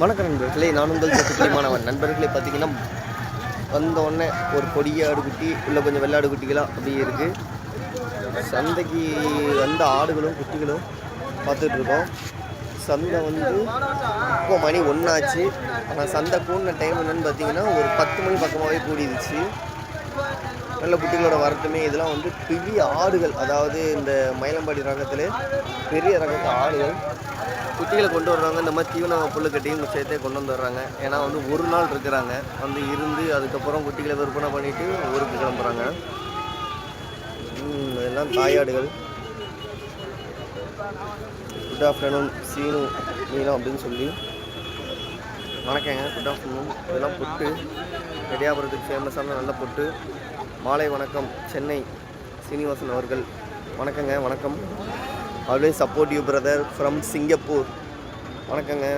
வணக்கம் நண்பர்களே. நான் உங்கள் சத்துக்குடி மாணவன் நண்பர்களே பார்த்தீங்கன்னா வந்த உடனே ஒரு கொடிய ஆடுகுட்டி உள்ள கொஞ்சம் வெள்ளாடு குட்டிகளாக அப்படியே இருக்குது சந்தைக்கு வந்த ஆடுகளும் குட்டிகளும் பார்த்துட்ருக்கோம் சந்தை வந்து இப்போ மணி ஒன்றாச்சு ஆனால் சந்தை கூடின டைம் என்னென்னு பார்த்தீங்கன்னா ஒரு பத்து மணி பக்கமாகவே கூடிருச்சு. நல்ல குட்டிகளோட வரத்துமே இதெல்லாம் வந்து பெரிய ஆடுகள் அதாவது இந்த மயிலம்பாடி ரகத்தில் பெரிய ரகத்து ஆடுகள் குட்டிகளை கொண்டு வர்றாங்க. இந்த மாதிரி தீவனம் புல்லு கட்டியும் சேர்த்தே கொண்டு வந்துடுறாங்க ஏன்னா வந்து ஒரு நாள் இருக்கிறாங்க. வந்து இருந்து அதுக்கப்புறம் குட்டிகளை விற்பனை பண்ணிவிட்டு ஊருக்கு கிளம்புறாங்க. இதெல்லாம் தாயாடுகள். குட் ஆஃப்டர்நூன் சீனு மீனும் அப்படின்னு சொல்லி. வணக்கங்க. குட் ஆஃப்டர்நூன் இதெல்லாம் புட்டு. ரெடியாபுரத்துக்கு ஃபேமஸான நல்ல புட்டு. மாலை வணக்கம் சென்னை சீனிவாசன் அவர்கள். வணக்கங்க வணக்கம். Always support you brother from Singapore வணக்கங்க.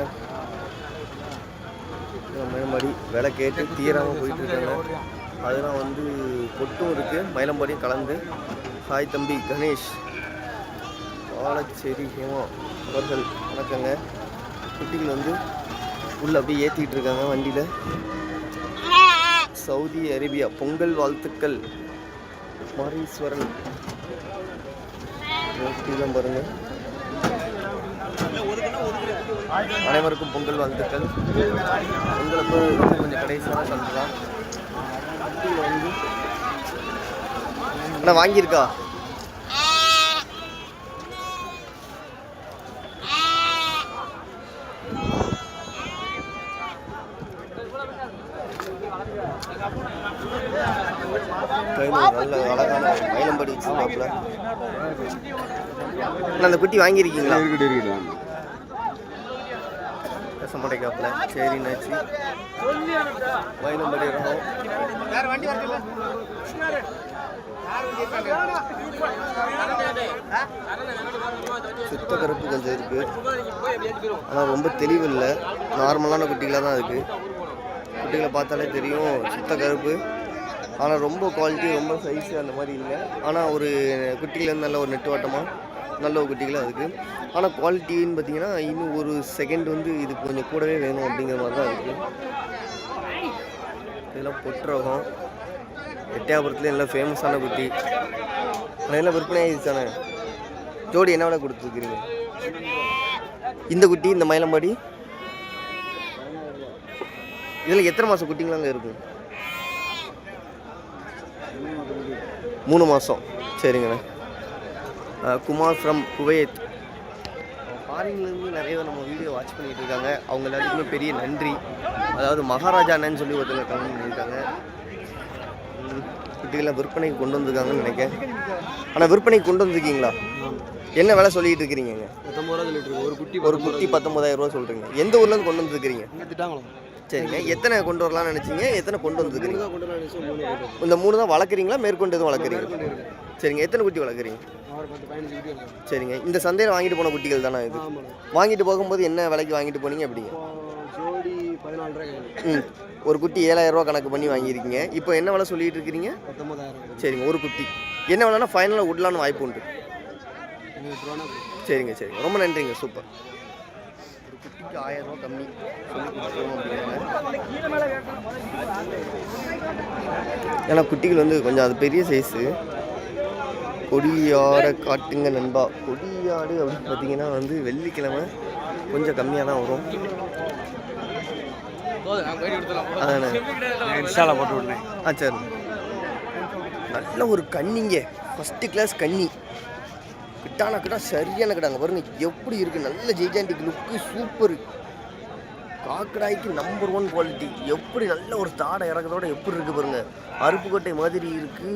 மயிலம்பாடி விலை கேட்டு தீராமல் போயிட்டுருக்காங்க. அதெல்லாம் வந்து பொட்டும் இருக்குது மயிலம்பாடியும் கலந்து. ஹாய் தம்பி கணேஷ். வாழச்சேரி ஹேமா அவர்கள். வணக்கங்க. குட்டிகள் வந்து உள்ளே அப்படியே ஏற்றிக்கிட்டு இருக்காங்க வண்டியில். சவுதி அரேபியா பொங்கல் வாழ்த்துக்கள். மாரீஸ்வரன் குட்டிலாம் பாருங்க. அனைவருக்கும் பொங்கல் வாழ்த்துக்கள். பொங்கல் கொஞ்சம் கடைசியாக சொல்லலாம். குட்டியில் வந்து அண்ணா வாங்கியிருக்கா கையில் ஒரு நல்ல அழகான மயிலம்படி வச்சுருக்காப்புல. அண்ணா அந்த குட்டி வாங்கியிருக்கீங்களா? இருக்குது இருக்குது பேச மாட்டேங்காப்புல சரி நாச்சு மயிலம்படி ரகம். சுத்த கருப்பு கொஞ்சம் இருக்கு. ஆனால் ரொம்ப தெளிவு இல்லை நார்மலான குட்டிகளாக தான் இருக்கு. குட்டிகளை பார்த்தாலே தெரியும் சுத்த கருப்பு ஆனால் ரொம்ப குவாலிட்டி ரொம்ப சைஸு அந்த மாதிரி இல்லை. ஆனால் ஒரு குட்டியிலேருந்து நல்ல ஒரு நெட்டுவாட்டமாக நல்ல ஒரு குட்டிகளாக இருக்குது ஆனால் குவாலிட்டின்னு பார்த்தீங்கன்னா இன்னும் ஒரு செகண்ட் வந்து இது கொஞ்சம் கூடவே வேணும் அப்படிங்கிற மாதிரி தான் இருக்குது இதெல்லாம் பொட்டுரகம் எட்டயபுரத்துல எல்லாம் ஃபேமஸான குட்டி. அதெல்லாம் விற்பனை ஆயிடுச்சானே ஜோடி என்ன விலை கொடுத்துருக்குறீங்க? இந்த குட்டி இந்த மயிலம்பாடி? இதில் எத்தனை மாதம் குட்டிங்களாங்க இருக்கும்? மூணு மாதம் சரிங்கண்ணே. Kumar from Kuwait. ஃபாரின்லேருந்து நிறைய நம்ம வீடியோ வாட்ச் பண்ணிட்டு இருக்காங்க. அவங்க எல்லாத்துக்குமே பெரிய நன்றி. அதாவது மகாராஜா அண்ணன்னு சொல்லி ஒருத்தங்க கமெண்ட் பண்ணியிருக்காங்க. ம், குட்டிகளை விற்பனைக்கு கொண்டு வந்திருக்காங்கன்னு நினைக்கிறேன். ஆனால் விற்பனைக்கு கொண்டு வந்திருக்கீங்களா? என்ன விலை சொல்லிட்டு இருக்கிறீங்க ஒரு குட்டி ஒரு குட்டி பத்தொன்பதாயிரம் ரூபா சொல்கிறீங்க எந்த ஊர்லேருந்து கொண்டு வந்துருக்கிறீங்க? சரிங்க. எத்தனை கொண்டு வரலாம்னு நினச்சிங்க? எத்தனை கொண்டு வந்துருக்கிறீங்க? தான் கொண்டு வந்து நிமிஷம் மூணு ரேட்டு இந்த மூணு தான் வளர்க்குறீங்களா? மேற்கொண்டு எதுவும் வளர்க்குறீங்க சரிங்க. எத்தனை குட்டி வளர்க்குறீங்க? சரிங்க. இந்த சந்தையில் வாங்கிட்டு போன குட்டிகள் தானே இது? வாங்கிட்டு போகும்போது என்ன விலைக்கு வாங்கிட்டு போனீங்க? அப்படிங்க ம். ஒரு குட்டி ஏழாயிரம் ரூபா கணக்கு பண்ணி வாங்கியிருக்கீங்க. இப்போ என்ன விலை சொல்லிட்டு இருக்கிறீங்க? சரிங்க. ஒரு குட்டி. என்ன விலைனா ஃபைனலாக விடலான்னு வாய்ப்பு உண்டு. சரிங்க சரிங்க. ரொம்ப நன்றிங்க. சூப்பர். குட்டிக்கு ஆயிரம் ரூபா கம்மி சொல்லி கொடுத்துருவோம் ஏன்னா குட்டிகள் வந்து கொஞ்சம் அது பெரிய சைஸு கொடியாட காட்டுங்க நண்பா. கொடியாடு அப்படின்னு பார்த்தீங்கன்னா வந்து வெள்ளிக்கிழமை கொஞ்சம் கம்மியாக தான் வரும். அதானே? போட்டு விட்றேன். ஆ சரி. நல்ல ஒரு கன்னிங்க ஃபஸ்ட்டு கிளாஸ் கன்னி கிட்டானா கிட்டா சரியான கிட்டாங்க பாருங்க எப்படி இருக்கு. நல்ல ஜெய்ஜாண்டிக் லுக்கு சூப்பர் காக்கடாய்க்கு நம்பர் ஒன் குவாலிட்டி எப்படி நல்ல ஒரு தாடை இறக்கத்தோட எப்படி இருக்கு பாருங்க. அருப்புக்கோட்டை மாதிரி இருக்கு.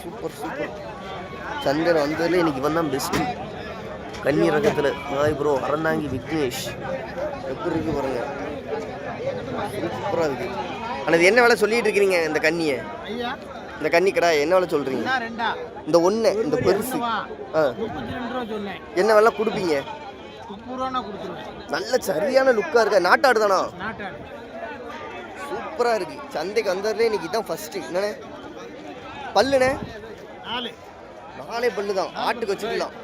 சூப்பர் சூப்பர் சந்திரன் வந்ததுல இன்னைக்கு இவன் தான் பெஸ்ட்டு கன்னி ரகத்தில் ப்ரோ அறந்தாங்கி விக்னேஷ். எப்படி இருக்கு பாருங்க. சூப்பராக இருக்கு. ஆனால் இது என்ன வேலை சொல்லிட்டு இருக்கிறீங்க இந்த கண்ணியை? இந்த கன்னி கடை என்ன வேலை ரெண்டா. இந்த ஒன்று இந்த பெருசு. ஆ. என்ன வேலை கொடுப்பீங்க? நல்ல சரியான லுக்காக இருக்கா? நாட்டாடு தானா? சூப்பராக இருக்கு. சந்தைக்கு வந்ததுல இன்னைக்கு தான் ஃபர்ஸ்ட் என்னண்ணே? பல்லுண்ணே? நாலே. பல்லு தான். ஆட்டுக்கு வச்சுக்கலாம்.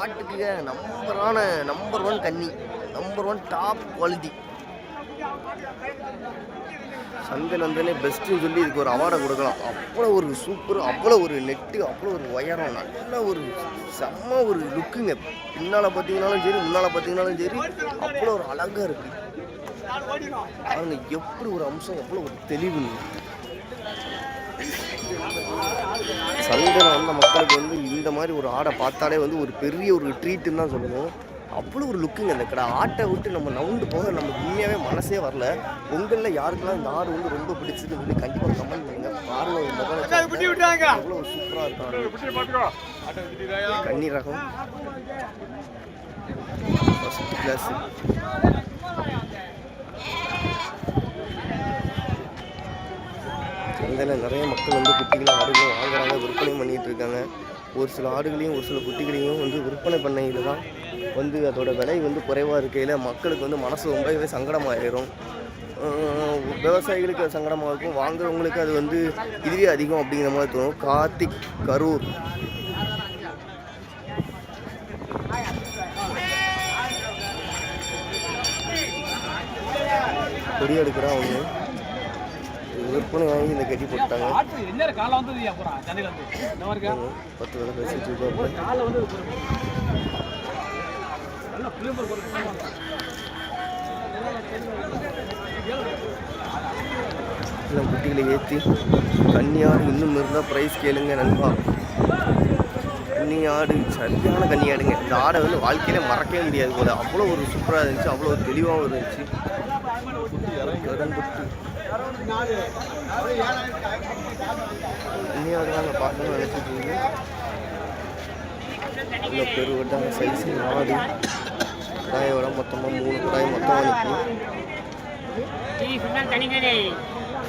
ஆட்டுக்கு நம்பரான நம்பர் ஒன் கன்னி. நம்பர் ஒன் டாப் குவாலிட்டி சந்தையில் வந்தோடனே பெஸ்ட்டுன்னு சொல்லி இதுக்கு ஒரு அவார்டை கொடுக்கலாம். அவ்வளோ ஒரு சூப்பர் அவ்வளோ ஒரு நெட்டு அவ்வளோ ஒரு உயரம் நல்ல ஒரு செம்ம ஒரு லுக்குங்க பின்னால் பார்த்தீங்கனாலும் சரி முன்னால் பார்த்தீங்கனாலும் சரி அவ்வளோ ஒரு அழகாக இருக்குது பாருங்க எப்படி ஒரு அம்சம் அவ்வளோ ஒரு தெளிவுங்க. சந்தையில் வந்த மக்களுக்கு வந்து இந்த மாதிரி ஒரு ஆடை பார்த்தாலே வந்து ஒரு பெரிய ஒரு ட்ரீட்டுன்னு தான் சொல்லணும் அவ்வளோ ஒரு லுக்குங்க இந்த கடை. ஆட்டை விட்டு நம்ம நவுண்டு போக நமக்கு உண்மையாகவே மனசே வரல. உங்களில் யாருக்கெல்லாம் இந்த ஆடு வந்து ரொம்ப பிடிச்சதுன்னு சொல்லி கண்டிப்பாக கமெண்ட் பண்ணுங்க. பாருங்க ஒரு வச்சு அவ்வளோ சூப்பராக இருக்கும் கன்னி ரகம் ஃபஸ்ட் கிளாஸ் நிறைய மக்கள் வந்து குட்டிகளை ஆடுகளும் வாங்குறாங்க விற்பனை பண்ணிட்டு இருக்காங்க. ஒரு சில ஆடுகளையும் ஒரு சில குட்டிகளையும் வந்து விற்பனை பண்ணையில் தான் வந்து அதோட விலை வந்து குறைவாக இருக்கையில் மக்களுக்கு வந்து மனசு ரொம்பவே சங்கடமாயிரும். விவசாயிகளுக்கு அது சங்கடமாக இருக்கும். வாங்குறவங்களுக்கு அது வந்து இதுவே அதிகம் அப்படிங்கிற மாதிரி தோணும். கார்த்திக் கரூர். கொடி எடுக்கிறான் அவங்க விற்பனை வாங்கி இந்த கட்டி போட்டாங்க? பத்து விலை பேசிட்டு இருக்கோம் குட்டிகளை ஏற்றி கன்னியாடு இன்னும் இருந்தால் ப்ரைஸ் கேளுங்க நண்பா. கன்னியாடு சரியான கன்னியாடுங்க இந்த ஆடை வந்து வாழ்க்கையில மறக்கவே முடியாது போல. அவ்வளோ ஒரு சூப்பராக இருந்துச்சு அவ்வளோ ஒரு தெளிவாகவும் இருந்துச்சு. கருங்குட்டி. கன்னியாடு தான் நான் பார்க்கணும்னு நினச்சிட்டு இருந்தேன் இவ்வளோ பெருவட்டான சைஸ் மாடு கடாயோட மொத்தமாக மூணு குடாய் மொத்தமாக நிற்கும்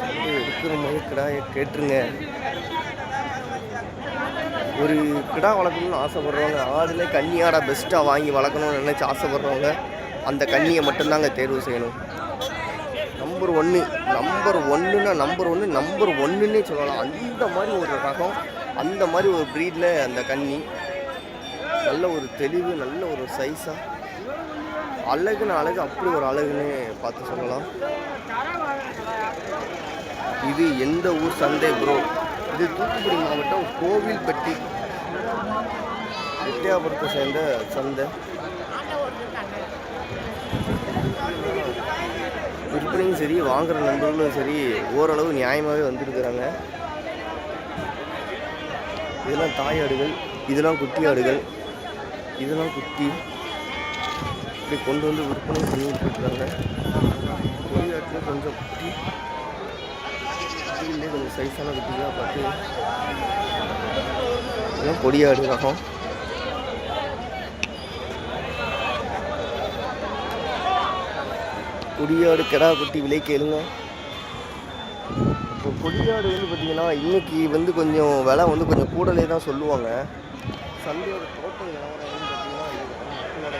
வந்து இருக்கிற மாதிரி கிடாயை கேட்டுருங்க ஒரு கிடா வளர்க்கணும்னு ஆசைப்படுறவங்க ஆடுல கன்னி பெஸ்ட்டாக வாங்கி வளர்க்கணும்னு நினச்சி ஆசைப்படுறவங்க அந்த கன்னியை மட்டும்தாங்க தேர்வு செய்யணும் நம்பர் ஒன்று நம்பர் ஒன்றுனா நம்பர் ஒன்று நம்பர் ஒன்றுன்னே சொல்லலாம். அந்த மாதிரி ஒரு ரகம் அந்த மாதிரி ஒரு ப்ரீடில் அந்த கன்னி. நல்ல ஒரு தெளிவு நல்ல ஒரு சைஸாக அழகுன்னு அழகு அப்படி ஒரு அழகுன்னு பார்த்து சொல்லலாம். இது எந்த ஊர் சந்தை ப்ரோ இது தூத்துக்குடி மாவட்டம் கோவில்பட்டி எட்டயாபுரத்தை சேர்ந்த சந்தை. விற்பனையும் சரி வாங்குற நண்பர்களும் சரி ஓரளவு நியாயமாகவே வந்திருக்கிறாங்க. இதெல்லாம் தாய் ஆடுகள் இதெல்லாம் குட்டி ஆடுகள் இதெல்லாம் குட்டி. இப்படி கொண்டு வந்து விற்பனை பண்ணிட்டு இருக்காங்க கொடியாட்டில் கொஞ்சம் குட்டி. கொஞ்சம் சைஸான குட்டியாக பார்த்து இதெல்லாம் கொடியாடு ரகம் கொடியாடு கிடா குட்டி விலை கேளுங்க. இப்போ கொடியாடு வந்து பார்த்தீங்கன்னா இன்றைக்கி வந்து கொஞ்சம் விலை வந்து கொஞ்சம் கூடலே தான் சொல்லுவாங்க. சந்தையோட தோட்டம் நிலவரம் வந்து பார்த்தீங்கன்னா ஆடியில் மக்களோட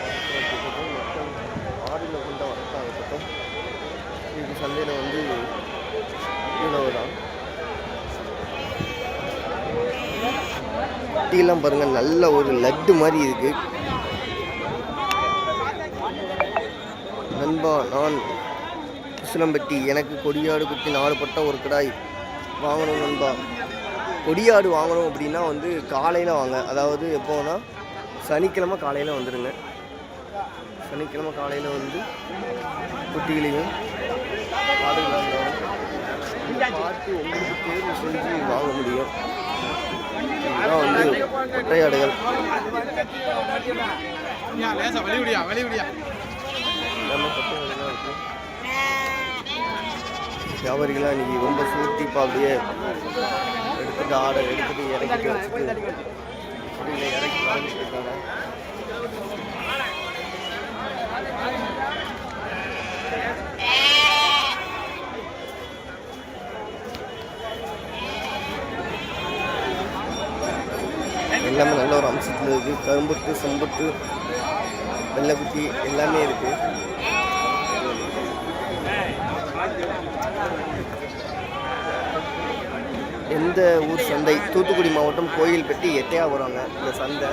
வரத்தாக கொண்ட வரத்தாக இருக்கட்டும். இன்னைக்கு சந்தையில் வந்து இவ்வளவு தான் குட்டியெல்லாம் பாருங்கள் நல்ல ஒரு லட்டு மாதிரி இருக்குது நண்பா நான் குசலம்பட்டி எனக்கு கொடியாடு குட்டி நாலு பட்ட ஒரு கடாய் வாங்கணும் நண்பா. கொடியாடு வாங்கணும் அப்படின்னா வந்து காலையில் வாங்க. அதாவது எப்போனா சனிக்கிழமை காலையில் வந்துடுங்க சனிக்கிழமை காலையில் வந்து குட்டிகளையும் பார்த்து உங்களுக்கு தேர்வு செஞ்சு வாங்க முடியும். இதெல்லாம் வந்து ஒற்றையாடுகள் லேசா வழி விடியா வழி விடியா எல்லாமே கொட்டையாடுகளாக இருக்கும் வியாபாரிகளாக இன்னைக்கு ரொம்ப சூட்டிப்பா அப்படியே எடுத்துகிட்டு ஆடை எடுத்துகிட்டு இறக்கிட்டு வச்சுட்டு அப்படியே இறக்கி வாங்கிட்டு இருக்காங்க. எல்லாமே நல்ல ஒரு அம்சத்தில் இருக்குது கரும்புட்டு செம்புட்டு வெள்ளைக்குட்டி எல்லாமே இருக்குது எந்த ஊர் சந்தை? தூத்துக்குடி மாவட்டம் கோயில்பட்டி வருவாங்க இந்த சந்தை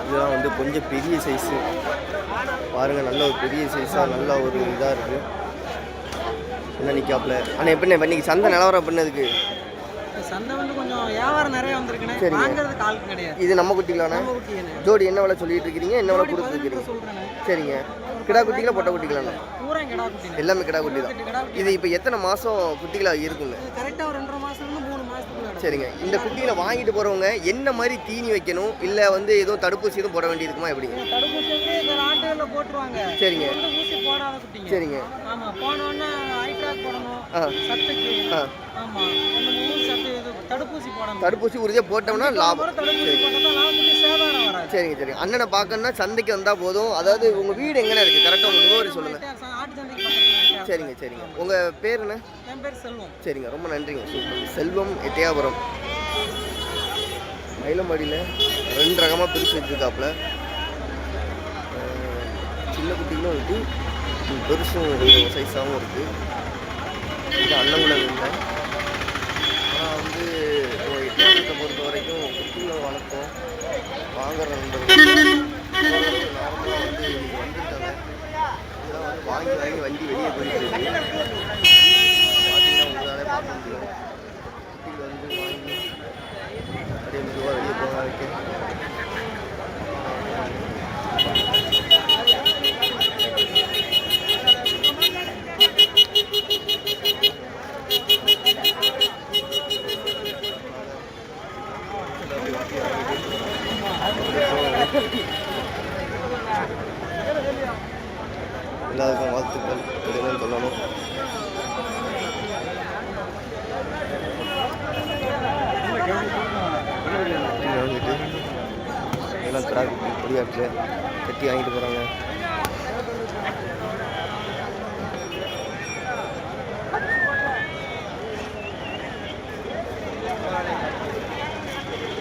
இதெல்லாம் வந்து கொஞ்சம் பெரிய சைஸு பாருங்கள் நல்ல ஒரு பெரிய சைஸாக நல்ல ஒரு இதாக இருக்குது என்ன நிற்காப்புல ஆனால் எப்படிண்ணே இன்னைக்கு சந்தை நிலவரம் பண்ணதுக்கு சந்தை வந்து கொஞ்சம் வியாபாரம் நிறைய வந்திருக்குண்ணே. சரிங்க. வாங்குறதுக்கு ஆளுக்கு கிடையாது. இது நம்ம குட்டிகளாண்ணே ஜோடி என்ன விலை சொல்லிட்டு இருக்கிறீங்க? என்ன விலை கொடுத்துருக்கீங்க சரிங்க. கிடா குட்டிகளா பொட்டை குட்டிகளாண்ணே பூரா கிடா குட்டிண்ணே எல்லாமே கிடா குட்டி தான். இது இப்போ எத்தனை மாதம் குட்டிகளாக இருக்குங்க கரெக்டாக ரெண்டரை மாசத்துல இருந்து மூணு மாசத்துக்குள்ள கிடக்கும். சரிங்க. இந்த குட்டிகளை வாங்கிட்டு போகிறவங்க என்ன மாதிரி தீனி வைக்கணும்? இல்லை வந்து எதுவும் தடுப்பூசி எதுவும் போட வேண்டியிருக்குமா இந்த தடுப்பூசி வந்து இந்த நாட்டுகளில் போட்டுருவாங்க. சரிங்க. வந்து ஊசி போடாத குட்டிங்க. சரிங்க. ஆமா போனோன்னா ஐட்ராக் போடணும். ஆ. சத்துக்கு. ஆ. ஆமா அந்த மூணு சத்து இது தடுப்பூசி போடணும். தடுப்பூசி உறுதியாக போட்டோம்னா லாபம். ஒரு தடுப்பூசி போட்டா தான் லாபம் சேதாரம் வராது. சரிங்க சரிங்க. அண்ணனை பார்க்கணுன்னா சந்தைக்கு வந்தால் போதும். அதாவது உங்கள் வீடு எங்கே இருக்குது கரெக்டாக உங்கள் முகவரி சொல்லுங்கள் ஆட்டு சந்தைக்கு பக்கத்துல சரிங்க சரிங்க. உங்கள் பேர் என்ன? என் பேர் செல்வம். சரிங்க ரொம்ப நன்றிங்க. சூப்பர். செல்வம் எட்டையாபுரம். மயிலம்பாடியில் ரெண்டு ரகமாக பிரித்து வச்சுருக்காப்புல. சின்ன குட்டிகளும் இருக்குது பெருசும் கொஞ்சம் சைஸாகவும் இருக்குது இது அன்னங்குளம் இல்லை ஆனால் வந்து எட்டையாபுரத்தை பொறுத்த வரைக்கும் குட்டிகளை வளர்த்தோம். வாங்குற நண்பர்கள். நார்மலாக வந்து வாங்கி வண்டி வெளியே போயிட்டு இருக்கு. பார்த்தீங்கன்னா உங்களாலே பார்க்க முடியும் குட்டிகள் வந்து வாங்கி அப்படியே மெதுவாக வெளியே போக இருக்கு. எல்லாருக்கும் வாழ்த்துக்கள். இதுன்னு சொல்லணும். இங்க வந்துட்டு எல்லாம் கிடா குட்டி கட்டி வாங்கிட்டு போகிறாங்க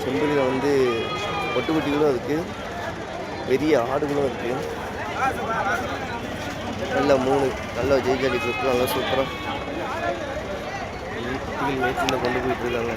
செம்பிலியில் வந்து ஒட்டுக்குட்டிகளும் இருக்குது பெரிய ஆடுகளும் இருக்குது நல்ல மூணு நல்ல ஜெய்ஜாலி கொடுத்து நல்லா சூப்பராக குட்டிகள் கொண்டு போயிட்டு இருக்காங்க.